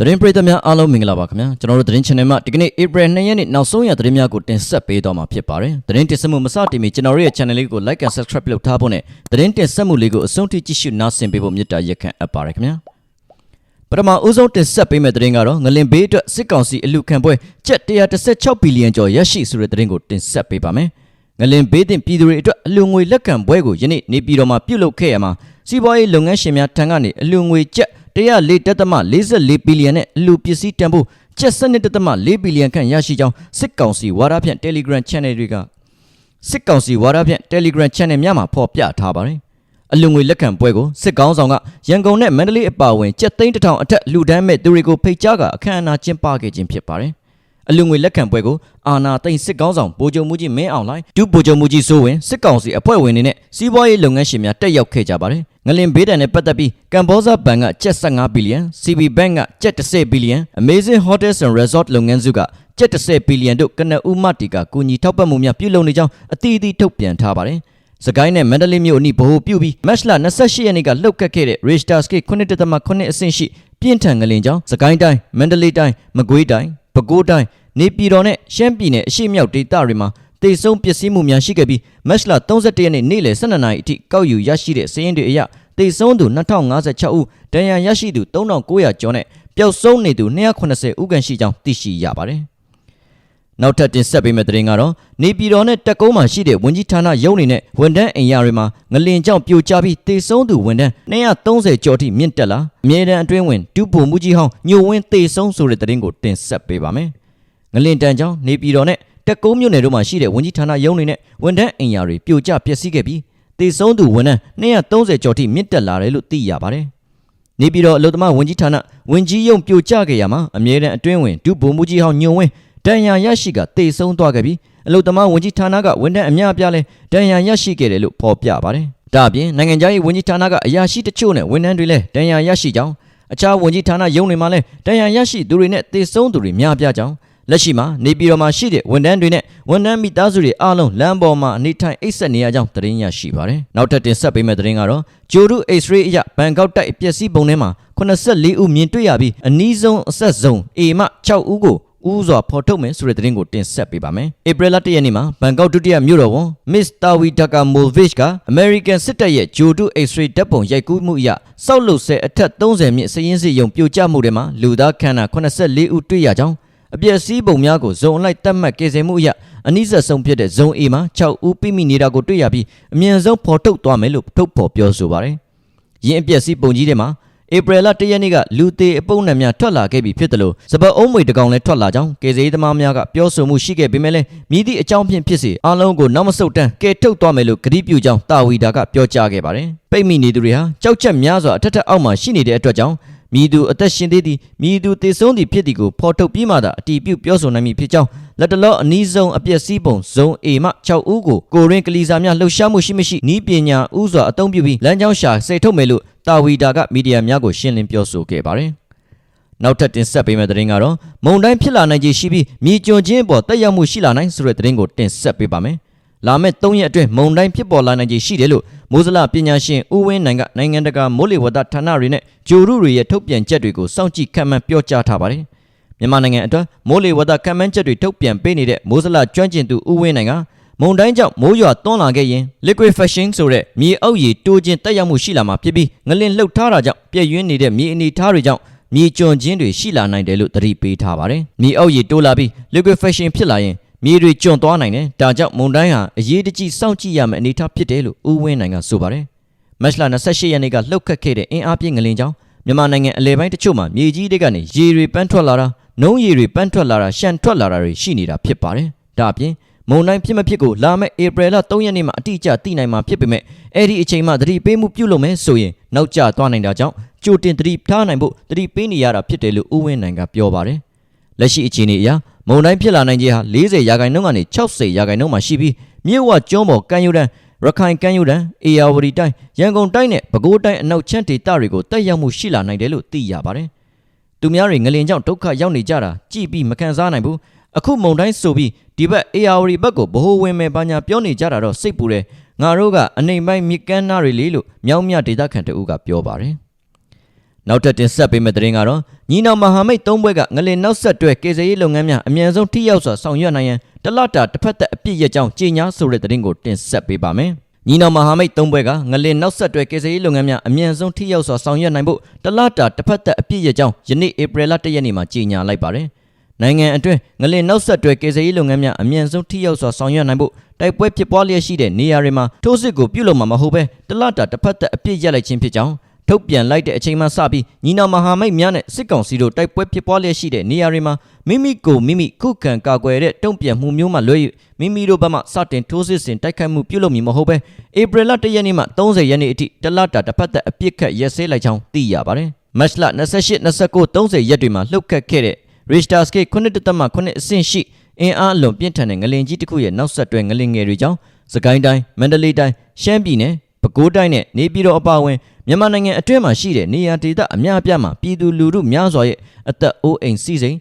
သတင်းပရိသတ်များအားလုံးမင်္ဂလာပါခင်ဗျာကျွန်တော်တို့သတင်း channel မှာဒီကနေ့ April 2ရက်နေ့နောက်ဆုံးရသတင်းများကိုတင်ဆက်ပေးသွားမှာဖြစ်ပါတယ်သတင်းတင်ဆက်မှုမစတင်မီကျွန်တော်တို့ရဲ့ channel လေးကို like and subscribe လုပ်ထားဖို့နဲ့သတင်းတင်ဆက်မှုလေးကိုအဆုံးထိကြည့်ရှုနားဆင်ပေးဖို့မြတ်တာရက်ခံအပ်ပါတယ်ခင်ဗျာပထမဦးဆုံးတင်ဆက်ပေးမယ့်သတင်းကတော့ငလင်ဘေးအတွက်စစ်ကောင်စီအလူခံပွဲကျပ်116ဘီလီယံကျော်ရရှိဆိုတဲ့သတင်းကိုတင်ဆက်ပေးပါမယ်ငလင်ဘေးတင်ပြည်သူတွေအတွက်အလူငွေလက်ခံပွဲကိုယနေ့နေပြည်တော်မှာပြုလုပ်ခဲ့ရမှာစီးပွားရေးလုပ်ငန်းရှင်များထံကနေအလူငွေကျပ် 104.44ဘီလီယံနဲ့အလူပစ္စည်းတန်ဖိုးကျပ်12.4ဘီလီယံခန့်ရရှိကြောင်းစစ်ကောင်စီဝါဒဖြန့် Telegram Channel တွေကစစ်ကောင်စီဝါဒဖြန့် Telegram Channel များမှာဖော်ပြထားပါတယ်။အလူငွေလက်ခံပွဲကိုစစ်ကောင်ဆောင်ကရန်ကုန်နဲ့မန္တလေးအပါအဝင်ကျပ်သိန်းတစ်ထောင်အထက်လူဒန်းမဲ့သူတွေကိုဖိတ်ကြားကအခမ်းအနားကျင်းပခဲ့ခြင်းဖြစ်ပါတယ်။အလူငွေလက်ခံပွဲကိုအာနာသိန်းစစ်ကောင်းဆောင်ဗိုလ်ချုပ်မှုကြီးမင်းအောင်လှိုင်ဒုဗိုလ်ချုပ်မှုကြီးစိုးဝင်စစ်ကောင်စီအဖွဲ့ဝင်တွေနဲ့စီးပွားရေးလုပ်ငန်းရှင်များတက်ရောက်ခဲ့ကြပါတယ်။ ငလင်ဘေးဒဏ်နဲ့ပတ်သက်ပြီးကမ်ဘောဇာဘဏ်ကကျပ်15ဘီလီယံ CB Bank ကကျပ်10ဘီလီယံ Amazing Hotels and Resort လုပ်ငန်းစုကကျပ်10ဘီလီယံတို့ကနဦးမတီကကူညီထောက်ပံ့မှုများပြုလုပ်နေကြောင်းအသီးသီးထုတ်ပြန်ထားပါတယ်။စကိုင်းနဲ့မန္တလေးမြို့အနီးဗဟိုပြုပြီးမတ်လ28ရက်နေ့ကလှုပ်ခတ်ခဲ့တဲ့ Richter scale 9.8အဆင့်ရှိပြင်းထန်ငလင်ကြောင့်စကိုင်းတိုင်းမန္တလေးတိုင်းမကွေးတိုင်းပဲခူးတိုင်းနေပြည်တော်နဲ့ရှမ်းပြည်နယ်အရှေ့မြောက်ဒေသတွေမှာ တေဆုံးပျက်စီးမှုများရှိခဲ့ပြီးမတ်လ31ရက်နေ့နေ့လယ်12နာရီအထိကောက်ယူရရှိတဲ့စာရင်းတွေအရတေဆုံးသူ2056ဦးဒဏ်ရာရရှိသူ3900ကျော်နဲ့ပျောက်ဆုံးနေသူ280ဦးခန့်ရှိကြောင်းသိရှိရပါတယ်။နောက်ထပ်တင်ဆက်ပေးမယ့်သတင်းကတော့နေပြည်တော်နဲ့တက်ကုန်းမှာရှိတဲ့ဝန်ကြီးဌာနရုံးတွေနဲ့ဝန်ထမ်းအိမ်ယာတွေမှာငလင်ကြောင့်ပြိုကျပြီးတေဆုံးသူဝန်ထမ်း230ကျော်ထိမြင့်တက်လာအမြဲတမ်းအတွင်းဝင်ဒုဗိုလ်မှူးကြီးဟောင်းညိုဝင်းတေဆုံးဆိုတဲ့သတင်းကိုတင်ဆက်ပေးပါမယ်။ငလင်တန်ကြောင့်နေပြည်တော်နဲ့ တက်ကုန်းမြို့နယ်တို့မှာရှိတဲ့ဝန်ကြီးဌာနရုံးတွေနဲ့ဝန်ထမ်းအိမ်ယာတွေပြိုကျပျက်စီးခဲ့ပြီးတည်ဆုံးသူဝန်ထမ်း230ကျော်ထိမြင့်တက်လာတယ်လို့သိရပါတယ်။နေပြည်တော်အလုသမားဝန်ကြီးဌာနဝန်ကြီးရုံပြိုကျခဲ့ရမှာအမြဲတမ်းအတွင်းဝင်ဒုဗိုလ်မှူးကြီးဟောင်းညွန်ဝင်းဒဏ်ရာရရှိကတည်ဆုံးသွားခဲ့ပြီးအလုသမားဝန်ကြီးဌာနကဝန်ထမ်းအများအပြားလဲဒဏ်ရာရရှိခဲ့တယ်လို့ဖော်ပြပါတယ်။ဒါအပြင်နိုင်ငံခြားရေးဝန်ကြီးဌာနကအရာရှိတချို့နဲ့ဝန်ထမ်းတွေလည်းဒဏ်ရာရရှိကြောင်းအခြားဝန်ကြီးဌာနရုံးတွေမှာလည်းဒဏ်ရာရရှိသူတွေနဲ့တည်ဆုံးသူတွေများပြားကြောင်း လက်ရှိမှာနေပြည်တော်မှာရှိတဲ့ဝန်ထမ်းတွေနဲ့ဝန်ထမ်းမိသားစုတွေအားလုံးလမ်းပေါ်မှာအနေထိုင်အိပ်စက်နေရကြောင်းသတင်းရရှိပါတယ်။နောက်ထပ်တင်ဆက်ပေးမယ့်သတင်းကတော့ဂျိုဒူ X-ray အရဘန်ကောက်တိုက်ပျက်စီးပုံထဲမှာ84ဦးမြင်တွေ့ရပြီးအနည်းဆုံးအဆက်ဆုံး A မှ6ဦးကိုဦးစွာဖော်ထုတ်မယ်ဆိုတဲ့သတင်းကိုတင်ဆက်ပေးပါမယ်။ဧပြီလ၁ရက်နေ့မှာဘန်ကောက်ဒုတိယမြို့တော်ဝန် Miss Tawi Dakamovich က American စစ်တပ်ရဲ့ဂျိုဒူ X-ray ဓာတ်ပုံရိုက်ကူးမှုအရစောက်လုပ်ဆဲအထက်30မြင့်စည်ရင်းစစ်ရုံပြိုကျမှုတွေမှာလူသားခန္ဓာ84ဦးတွေ့ရကြောင်း အပျက်စီးပုံများကိုဇုံအလိုက်တတ်မှတ်ကယ်ဆယ်မှုအရအနည်းဆက်ဆုံးဖြစ်တဲ့ဇုံ A မှာ6ဦးပြိမိနေတာကိုတွေ့ရပြီးအမြင့်ဆုံးဖော်ထုတ်သွားမယ်လို့ထုတ်ဖော်ပြောဆိုပါတယ်။ယင်းအပျက်စီးပုံကြီးတွေမှာဧပြီလ၁ရက်နေ့ကလူသေးအပုံနဲ့များထွက်လာခဲ့ပြီဖြစ်တယ်လို့စပတ်အုံးမွေတကောင်လည်းထွက်လာကြောင်းကေစေးသမားများကပြောဆိုမှုရှိခဲ့ပေမဲ့လည်းမြည်သည့်အကြောင်းဖြင့်ဖြစ်စေအားလုံးကိုနောက်မဆုတ်တမ်းကဲထုတ်သွားမယ်လို့ကတိပြုကြောင်းတာဝီတာကပြောကြားခဲ့ပါတယ်။ပိတ်မိနေသူတွေဟာကြောက်ချက်များစွာအထက်ထက်အောက်မှာရှိနေတဲ့အတွက်ကြောင့် မိသူအသက်ရှင်သေးသည်မိသူတည်ဆုံးသည်ဖြစ်သည်ကိုဖော်ထုတ်ပြီးမှသာအတီးပြုတ်ပြောဆိုနိုင်မည်ဖြစ်ကြောင်းလက်တလောအနီးဆုံးအပျက်စီးပုံဇုံ A မှ6ဦးကိုကိုရင်းကလီစာများလှုပ်ရှားမှုရှိမရှိနီးပညာဥစွာအသုံးပြုပြီးလမ်းကြောင်းရှာစိတ်ထုတ်မယ်လို့တာဝီတာကမီဒီယာများကိုရှင်းလင်းပြောဆိုခဲ့ပါတယ်။နောက်ထပ်တင်ဆက်ပေးမယ့်သတင်းကတော့မုံတိုင်းဖြစ်လာနိုင်ခြေရှိပြီးမြေကျွန်းချင်းအပေါ်တက်ရောက်မှုရှိလာနိုင်ဆိုတဲ့သတင်းကိုတင်ဆက်ပေးပါမယ်။ လာမယ့်3ရက်အတွင်းမုံတိုင်းဖြစ်ပေါ်လာနိုင်ခြေရှိတယ်လို့မိုးစလပညာရှင်ဦးဝင်းနိုင်ကနိုင်ငံတကာမိုးလေဝသဌာနတွေနဲ့ဂျိုရုတွေရဲ့ထုတ်ပြန်ချက်တွေကိုစောင့်ကြည့်ခံမှန်းပြောကြားထားပါတယ်။မြန်မာနိုင်ငံအတွက်မိုးလေဝသခံမှန်းချက်တွေထုတ်ပြန်ပေးနေတဲ့မိုးစလကျွမ်းကျင်သူဦးဝင်းနိုင်ကမုန်တိုင်းကြောင့်မိုးရွာသွန်းလာခဲ့ရင် liquefaction ဆိုတဲ့မြေအောက်ရေတိုးခြင်းတက်ရောက်မှုရှိလာမှာဖြစ်ပြီးငလင်လှုပ်ထားတာကြောင့်ပြည့်ရင်းနေတဲ့မြေအနေထားတွေကြောင့်မြေကျွံခြင်းတွေရှိလာနိုင်တယ်လို့သတိပေးထားပါတယ်။မြေအောက်ရေတိုးလာပြီး liquefaction ဖြစ်လာရင် မြေတွေကျွံသွားနိုင်တယ်။ဒါကြောင့်မုန်တိုင်းဟာအရေးတကြီးစောင့်ကြည့်ရမယ့်အနေအထားဖြစ်တယ်လို့ဦးဝင်းနိုင်ကဆိုပါတယ်။မတ်လ28ရက်နေ့ကလှုပ်ခတ်ခဲ့တဲ့အင်အားပြင်းငလင်ကြောင့်မြန်မာနိုင်ငံအလဲပိုင်းတချို့မှာမြေကြီးတွေကနေရေတွေပန်းထွက်လာတာနှုံးရေတွေပန်းထွက်လာတာရှန်ထွက်လာတာတွေရှိနေတာဖြစ်ပါတယ်။ဒါအပြင်မုန်တိုင်းဖြစ်မဖြစ်ကိုလာမယ့်ဧပြီလ3ရက်နေ့မှာအတိအကျသိနိုင်မှာဖြစ်ပေမဲ့အဲ့ဒီအချိန်မှသတိပေးမှုပြုလုပ်မယ်ဆိုရင်နောက်ကျသွားနိုင်တာကြောင့်ကြိုတင်သတိထားနိုင်ဖို့သတိပေးနေရတာဖြစ်တယ်လို့ဦးဝင်းနိုင်ကပြောပါတယ်။လက်ရှိအခြေအနေအရ မုန်တိုင်းဖြစ်လာနိုင်ခြင်းဟာ40ရာခိုင်နှုန်းကနေ60ရာခိုင်နှုန်းမှာရှိပြီးမြို့ဝကျွန်းပေါ်ကမ်းရိုးတန်းရခိုင်ကမ်းရိုးတန်းအေယာဝတီတိုင်းရန်ကုန်တိုင်းနဲ့ပဲခူးတိုင်းအနောက်ချမ်းဒေသတွေကိုတက်ရောက်မှုရှိလာနိုင်တယ်လို့သိရပါတယ်။သူများတွေငလင်ကြောင့်ဒုက္ခရောက်နေကြတာကြည်ပြီးမခံစားနိုင်ဘူး။အခုမုန်တိုင်းဆိုပြီးဒီဘက်အေယာဝတီဘက်ကိုဘ ਹੁ ဝင်မဲ့ဘာညာပြောနေကြတာတော့စိတ်ပူတယ်။ငါတို့ကအနိုင်ပိုင်းမြကန်းနာတွေလေလို့မြောင်းမြဒေသခံတအုပ်ကပြောပါတယ်။ နောက်ထပ်တင်ဆက်ပေးမယ့်သတင်းကတော့ညီနောင်မဟာမိတ်သုံးဘွဲကငလင်နောက်ဆက်တွဲကေဇရေးလုပ်ငန်းများအမြန်ဆုံးထိရောက်စွာဆောင်ရွက်နိုင်ရန်တလတာတစ်ဖက်သက်အပြစ်ရကြောင်းကြေညာဆိုတဲ့သတင်းကိုတင်ဆက်ပေးပါမယ်။ညီနောင်မဟာမိတ်သုံးဘွဲကငလင်နောက်ဆက်တွဲကေဇရေးလုပ်ငန်းများအမြန်ဆုံးထိရောက်စွာဆောင်ရွက်နိုင်ဖို့တလတာတစ်ဖက်သက်အပြစ်ရကြောင်းယနေ့ဧပြီလ1ရက်နေ့မှာကြေညာလိုက်ပါတယ်။နိုင်ငံအတွင်းငလင်နောက်ဆက်တွဲကေဇရေးလုပ်ငန်းများအမြန်ဆုံးထိရောက်စွာဆောင်ရွက်နိုင်ဖို့တိုက်ပွဲဖြစ်ပွားလျက်ရှိတဲ့နေရာတွေမှာထိုးစစ်ကိုပြုလုပ်မှာမဟုတ်ဘဲတလတာတစ်ဖက်သက်အပြစ်ရက်လိုက်ခြင်းဖြစ်ကြောင်း ထုတ်ပြန်လိုက်တဲ့အချိန်မှစပြီးညီနောင်မဟာမိတ်များနဲ့စစ်ကောင်စီတို့တိုက်ပွဲဖြစ်ပွားလျက်ရှိတဲ့နေရာတွေမှာမိမိကိုမိမိခုခံကာကွယ်တဲ့တုံ့ပြန်မှုမျိုးမှလွဲ၍မိမိတို့ဘက်မှစတင်ထိုးစစ်ဆင်တိုက်ခိုက်မှုပြုလုပ်မည်မဟုတ်ဘဲဧပြီလ1ရက်နေ့မှ30ရက်နေ့အထိတလတာတစ်ဖက်သက်အပြစ်ခတ်ရက်စဲလိုက်ကြောင်းသိရပါတယ်။မတ်လ28 29 30ရက်တွေမှာလှုပ်ခတ်ခဲ့တဲ့ Richter scale 9.8အဆင့်ရှိအင်အားအလွန်ပြင်းထန်တဲ့ငလင်ကြီးတစ်ခုရဲ့နောက်ဆက်တွဲငလင်ငယ်တွေကြောင့်စကိုင်းတိုင်းမန္တလေးတိုင်းရှမ်းပြည်နယ်ပဲခူးတိုင်းနဲ့နေပြည်တော်အပါအဝင် မြန်မာနိုင်ငံအတွင်းမှာရှိတဲ့နေရာဒေသအများအပြားမှာပြည်သူလူထုများစွာရဲ့အသက်အိုးအိမ်စီးစိမ်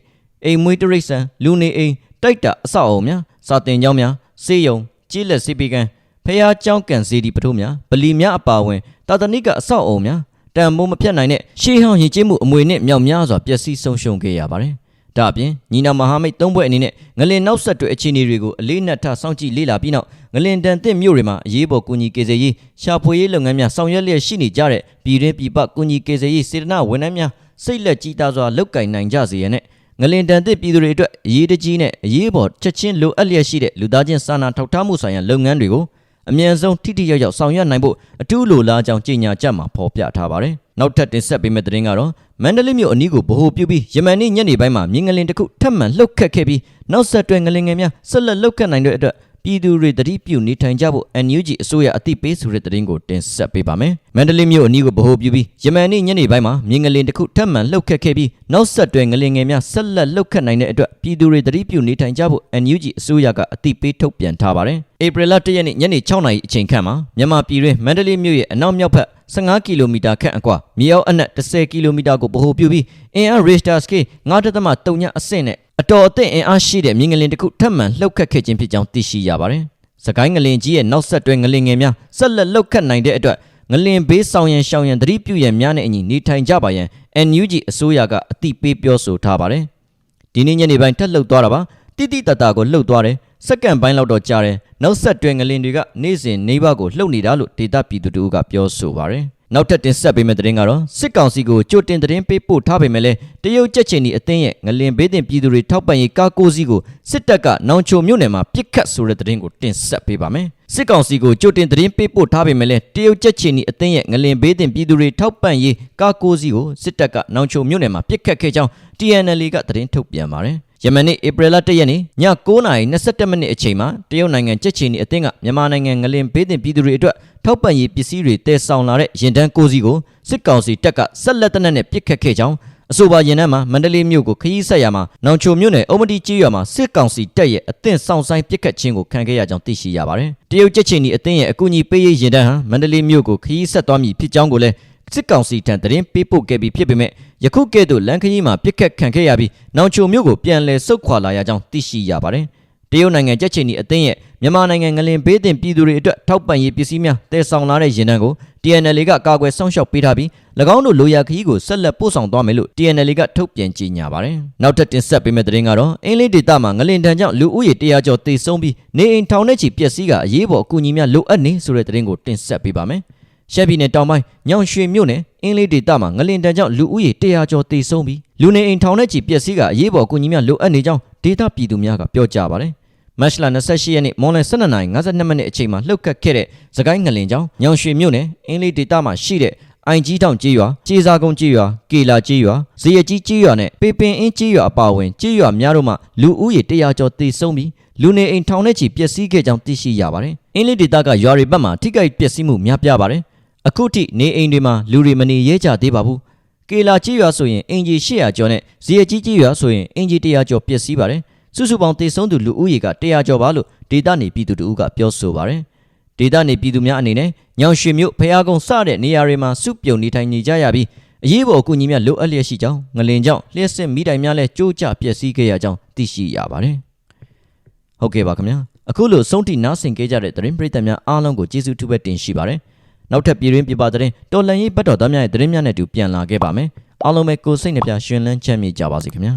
အိမ်မွေးတရိတ်ဆန်လူနေအိမ်တိုက်တာအဆောက်အအုံများစာတင်ကျောင်းများဆေးရုံကြေးလက်စီပီကန်ဖျားကျောင်းကန်စီဒီပထိုးများဗလီများအပါအဝင်တာသနိကအဆောက်အအုံများတန်မိုးမပြတ်နိုင်တဲ့ရှေးဟောင်းယဉ်ကျေးမှုအမွေနဲ့မြောက်များစွာပျက်စီးဆုံးရှုံးခဲ့ရပါတယ်။ ဒါအပြင်ညီနာမဟာမိတ်သုံးဘွဲ့အနေနဲ့ငလင်နောက်ဆက်တွဲအခြေအနေတွေကိုအလေးနက်ထားစောင့်ကြည့်လေ့လာပြီးနောက်ငလင်တန်သစ်မြို့တွေမှာအရေးပေါ်ကူညီကေစေရေးရှာဖွေရေးလုပ်ငန်းများဆောင်ရွက်လျက်ရှိနေကြတဲ့ပြည်တွင်းပြည်ပကူညီကေစေရေးစေတနာဝန်ထမ်းများစိတ်လက်ကြီးသားစွာလုပ်ကင်နိုင်ကြစေရတဲ့ငလင်တန်သစ်ပြည်သူတွေအတွက်အရေးတကြီးနဲ့အရေးပေါ်ချက်ချင်းလိုအပ်လျက်ရှိတဲ့လူသားချင်းစာနာထောက်ထားမှုဆိုင်ရာလုပ်ငန်းတွေကို အမြန်ဆုံးထိထိရောက်ရောက်ဆောင်ရွက်နိုင်ဖို့အထူးလိုလားကြောင်းကြေညာချက်မှာဖော်ပြထားပါတယ်။နောက်ထပ်တင်ဆက်ပေးမယ့်သတင်းကတော့မန္တလေးမြို့အနီးကိုဗဟိုပြုပြီးယမန်နေ့ညနေပိုင်းမှာမြင်းငလင်တစ်ခုထပ်မံလှုပ်ခတ်ခဲ့ပြီးနောက်ဆက်တွဲငလင်ငယ်များဆက်လက်လှုပ်ခတ်နိုင်တဲ့အတွက် ပြည်သူတွေတတိပြုနေထိုင်ကြဖို့ NUG အစိုးရအသိပေးဆိုတဲ့သတင်းကိုတင်ဆက်ပေးပါမယ်။မန္တလေးမြို့အနီးကိုဗဟိုပြုပြီးယမန်နေ့ညနေပိုင်းမှာမြင်းငလင်တစ်ခုထပ်မံလှုပ်ခတ်ခဲ့ပြီးနောက်ဆက်တွဲငလင်ငယ်များဆက်လက်လှုပ်ခတ်နိုင်တဲ့အတွက်ပြည်သူတွေတတိပြုနေထိုင်ကြဖို့ NUG အစိုးရကအသိပေးထုတ်ပြန်ထားပါတယ်။ဧပြီလ1ရက်နေ့ညနေ6နာရီအချိန်ခန့်မှာမြန်မာပြည်တွင်မန္တလေးမြို့ရဲ့အနောက်မြောက်ဘက် 15ကီလိုမီတာခန့်အကွာမြေအောက်အနက်10ကီလိုမီတာကိုဗဟိုပြုပြီးအင်အား Richter scale 9.3ညအဆင့်နဲ့အတော်အသင့်အင်အားရှိတဲ့မြင်းငလင်တစ်ခုထပ်မံလှုပ်ခတ်ခဲ့ခြင်းဖြစ်ကြောင်းသိရှိရပါတယ်။စကိုင်းငလင်ကြီးရဲ့နောက်ဆက်တွဲငလင်ငယ်များဆက်လက်လှုပ်ခတ်နိုင်တဲ့အတွက်ငလင်ဘေးဆောင်ရန်ရှောင်ရန်သတိပြုရန်များနဲ့အညီနေထိုင်ကြပါရန် NUG အစိုးရကအသိပေးပြောဆိုထားပါတယ်။ဒီနေ့ညနေပိုင်းထပ်လှုပ်သွားတာပါ။ တိတိတတ်တာကိုလှုပ်သွားတယ်။စက္ကန့်ပိုင်းလောက်တော့ကြာတယ်။နောက်ဆက်တွဲငလင်တွေကနေ့စဉ်နေဘကိုလှုပ်နေတာလို့ဒေတာပြည်သူတို့ကပြောဆိုပါတယ်။နောက်ထပ်တင်ဆက်ပေးမယ့်သတင်းကတော့စစ်ကောင်စီကိုကြိုတင်သတင်းပေးပို့ထားပေမဲ့လည်းတရုတ်ကြက်ချင်ဒီအသင်းရဲ့ငလင်ဘေးတင်ပြည်သူတွေထောက်ပံ့ရေးကားကိုစီးကိုစစ်တပ်ကနောင်ချိုမြို့နယ်မှာပြစ်ခတ်ဆိုတဲ့သတင်းကိုတင်ဆက်ပေးပါမယ်။စစ်ကောင်စီကိုကြိုတင်သတင်းပေးပို့ထားပေမဲ့လည်းတရုတ်ကြက်ချင်ဒီအသင်းရဲ့ငလင်ဘေးတင်ပြည်သူတွေထောက်ပံ့ရေးကားကိုစီးကိုစစ်တပ်ကနောင်ချိုမြို့နယ်မှာပြစ်ခတ်ခဲ့ကြောင်း TNL ကသတင်းထုတ်ပြန်ပါတယ်။ ယမန်နေ့ဧပြီလ1ရက်နေ့ည9:22မိနစ်အချိန်မှာတရုတ်နိုင်ငံကြက်ချီနီအသင်းကမြန်မာနိုင်ငံငလင်ဘေးတင်ပြည်သူတွေအတွက်ထောက်ပံ့ရေးပစ္စည်းတွေတည်ဆောင်လာတဲ့ရင်တန်းကိုစီကိုစစ်ကောင်စီတပ်ကဆက်လက်တနက်နဲ့ပစ်ခတ်ခဲ့ကြောင်းအဆိုပါရင်နှန်းမှာမန္တလေးမြို့ကိုခရီးဆက်ရမှာနောင်ချိုမြို့နယ်အုံမတီကြီးရွာမှာစစ်ကောင်စီတပ်ရဲ့အသင့်ဆောင်ဆိုင်ပစ်ခတ်ခြင်းကိုခံခဲ့ရကြောင်းသိရှိရပါတယ်။တရုတ်ကြက်ချီနီအသင်းရဲ့အကူအညီပေးရေးရင်တန်းဟာမန္တလေးမြို့ကိုခရီးဆက်သွားမည်ဖြစ်ကြောင်းကိုလည်း စစ်ကောင်စီထံသတင်းပေးပို့ခဲ့ပြီးဖြစ်ပေမဲ့ယခုကဲ့သို့လန်ခရီးမှာပြစ်ခတ်ခံခဲ့ရပြီးနောင်ချိုမြို့ကိုပြန်လည်ဆုတ်ခွာလာရကြောင်းသိရှိရပါတယ်။တရုတ်နိုင်ငံကြက်ချင်နီအသင်းရဲ့မြန်မာနိုင်ငံငလင်ဘေးတင်ပြည်သူတွေအတွက်ထောက်ပံ့ရေးပစ္စည်းများတည်ဆောင်လာတဲ့ရင်တန်းကို TNL ကကာကွယ်စောင့်ရှောက်ပေးထားပြီး၎င်းတို့လိုရာခရီးကိုဆက်လက်ပို့ဆောင်သွားမယ်လို့ TNL ကထုတ်ပြန်ကြေညာပါတယ်။နောက်ထပ်တင်ဆက်ပေးမယ့်သတင်းကတော့အင်းလေးဒေသမှာငလင်တန်းကြောင့်လူဦးရေ100ကျော်သေဆုံးပြီးနေအိမ်ထောင်ထဲချီပျက်စီးကအရေးပေါ်အကူအညီများလိုအပ်နေဆိုတဲ့သတင်းကိုတင်ဆက်ပေးပါမယ်။ ရှမ်းပြည်နယ်တောင်ပိုင်းညောင်ရွှေမြို့နယ်အင်းလေးဒေသမှာငလင်တန်ကြောင့်လူဦးရေ100ကျော်သေဆုံးပြီးလူနေအိမ်ထောင်ထဲချီပျက်စီးကအရေးပေါ်ကူညီများလိုအပ်နေကြောင်းဒေသပြည်သူများကပြောကြားပါတယ်။မတ်လ28ရက်နေ့မွန်လယ်12:52မိနစ်အချိန်မှာလှုပ်ခတ်ခဲ့တဲ့စကိုင်းငလင်ကြောင့်ညောင်ရွှေမြို့နယ်အင်းလေးဒေသမှာရှိတဲ့အိုင်ကြီးတောင်ကြေးရွာကြေးစားကုန်းကြေးရွာကေလာကြေးရွာဇေယကြီးကြေးရွာနဲ့ပေပင်အင်းကြေးရွာအပါအဝင်ကြေးရွာများတို့မှာလူဦးရေ100ကျော်သေဆုံးပြီးလူနေအိမ်ထောင်ထဲချီပျက်စီးခဲ့ကြောင်းသိရှိရပါတယ်။အင်းလေးဒေသကရွာတွေဘက်မှာထိခိုက်ပျက်စီးမှုများပြားပါတယ်။ အခုထိနေအိမ်တွေမှာလူတွေမနေရဲကြသေးပါဘူးကေလာကြီးရွာဆိုရင်အင်ဂျီ800ကျော်နဲ့ဇီယကြီးကြီးရွာဆိုရင်အင်ဂျီ100ကျော်ပျက်စီးပါတယ်စုစုပေါင်းသေဆုံးသူလူဦးရေက100ကျော်ပါလို့ဒေတာနေပြည်သူတို့ကပြောဆိုပါတယ်ဒေတာနေပြည်သူများအနေနဲ့ညောင်ရွှေမြို့ဖျားကုန်းစတဲ့နေရာတွေမှာစုပြုံနေထိုင်နေကြရပြီးအရေးပေါ်အကူအညီများလိုအပ်လျက်ရှိကြောင်းငလင်ကြောင့်လျှက်စစ်မိတိုင်များလည်းကြိုးကျပျက်စီးခဲ့ရကြောင်းသိရှိရပါတယ်ဟုတ်ကဲ့ပါခင်ဗျာအခုလိုဆုံးထိနားဆင်ခဲ့ကြတဲ့သတင်းပရိသတ်များအားလုံးကိုကျေးဇူးထူးပဲတင်ရှိပါတယ် နောက်ထပ်ပြည်တွင်းပြည်ပသတင်းတော်လန်ရေးဘတ်တော်သားများရဲ့သတင်းများနဲ့အတူပြန်လာခဲ့ပါမယ်အားလုံးပဲကိုယ်စိတ်နှပြရှင်လန်းချမ်းမြေ့ကြပါစေခင်ဗျာ